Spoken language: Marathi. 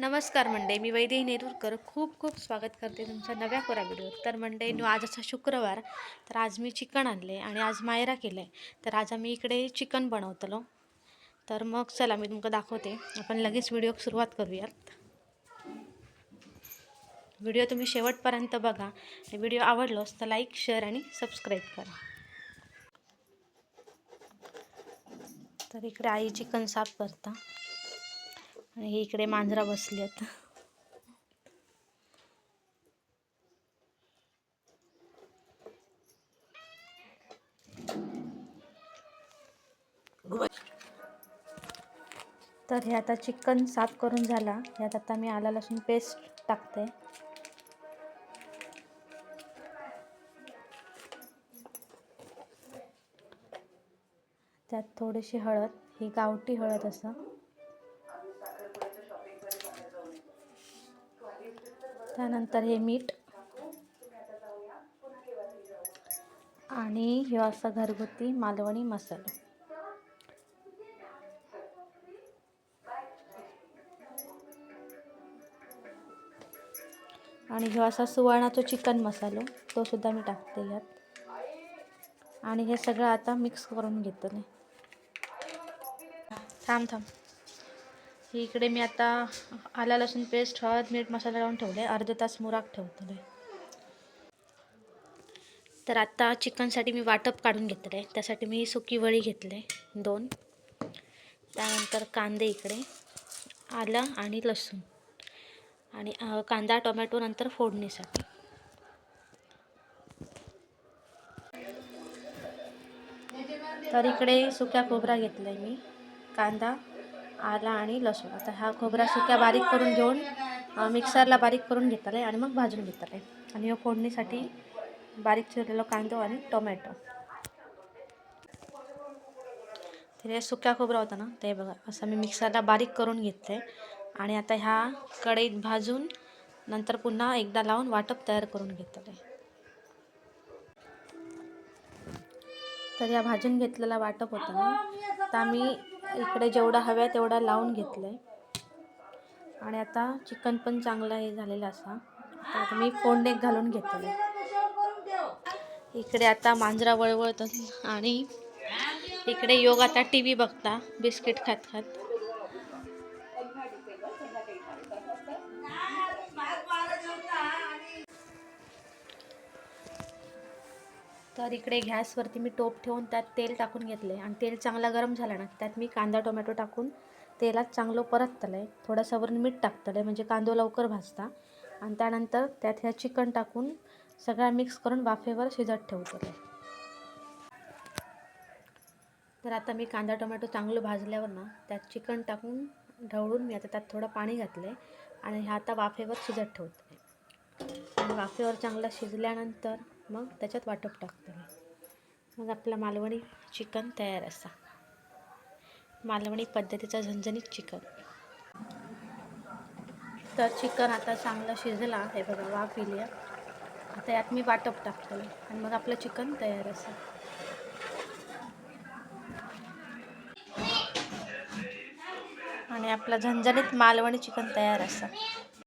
नमस्कार मंडे मी वैदेही नेरूरकर. खूप खूप स्वागत करते तुमच्या नव्या कोरा व्हिडिओवर. तर मंडे न्यू आज असा शुक्रवार. तर आज मी चिकन आणले आणि आज मायरा केलं आहे तर आज आम्ही इकडे चिकन बनवतलो. तर मग चला मी तुमका दाखवते. आपण लगेच व्हिडिओ सुरुवात करूयात. व्हिडिओ तुम्ही शेवटपर्यंत बघा. आणि व्हिडिओ आवडलोस तर लाईक शेअर आणि सबस्क्राईब करा. तर इकडे आई चिकन साफ करता. आणि हे इकडे मांजरा बसली आहेत तर हे आता चिकन साफ करून झाला. यात आता मी आला लसूण पेस्ट टाकते. त्यात थोडीशी हळद ही गावठी हळद असं. त्यानंतर हे मीठ. आणि ह्यो असा घरगुती मालवणी मसाला. आणि ह्यो असा सुवर्णाचा चिकन मसालो तो सुद्धा मी टाकते यात. आणि हे सगळं आता मिक्स करून घेतलं थांब थांब. ही इकडे मी आता आला लसूण पेस्ट हळद मीठ मसाला लावून ठेवले अर्धा तास मुराक ठेवतले तर आता चिकनसाठी मी वाटप काढून घेतलं आहे त्यासाठी मी सुकी वळी घेतले दोन. त्यानंतर कांदे इकडे आलं आणि लसूण. आणि कांदा टोमॅटो नंतर फोडणीसाठी. तर इकडे सुक्या खोबरा घेतला आहे मी. कांदा. आला आणि लसूण. आता हा खोबरा सुक्या बारीक करून घेऊन मिक्सरला बारीक करून घेतला आहे आणि मग भाजून घेतला आहे आणि ह्यो फोडणीसाठी बारीक चिरलेलो कांदो आणि टोमॅटो. तर हे सुक्या खोबरा होता ना ते बघा असं मी मिक्सरला बारीक करून घेतलं आहे आणि आता ह्या कढईत भाजून नंतर पुन्हा एकदा लावून वाटप तयार करून घेतलं आहे तर या भाजून घेतलेला वाटप होता ना तर आम्ही इकडे जेवढा हव्या तेवढा लावून घेतलं आहे आणि आता चिकन पण चांगलं हे झालेलं असा. आता मी फोडणे घालून घेतलं आहे इकडे आता मांजरा वळवळतात आणि इकडे योग आता टी व्ही बघता. बिस्किट खात खात. तर इकडे गॅसवरती मी टोप ठेवून त्यात तेल टाकून घेतले आणि तेल चांगला गरम झाला ना त्यात मी कांदा टोमॅटो टाकून तेलात चांगलं परततलं आहे थोडंसं मीठ टाकतलं आहे म्हणजे कांदो लवकर भाजता. आणि त्यानंतर त्यात ह्या चिकन टाकून सगळा मिक्स करून वाफेवर शिजत ठेवतलं आहे तर आता मी कांदा टोमॅटो चांगलं भाजल्यावर ना त्यात चिकन टाकून ढवळून मी आता त्यात थोडं पाणी घातलं आहे आणि ह्या आता वाफेवर शिजत ठेवतो आहे आणि वाफेवर चांगला शिजल्यानंतर मग त्याच्यात वाटप टाकते मी मग आपला मालवणी चिकन तयार असा. मालवणी पद्धतीचा झणझणीत चिकन. तर चिकन आता चांगलं शिजला हे बघा वाफ येईल आता यात मी वाटप टाकतो आणि मग आपलं चिकन तयार असा. आणि आपलं झणझणीत मालवणी चिकन तयार असा.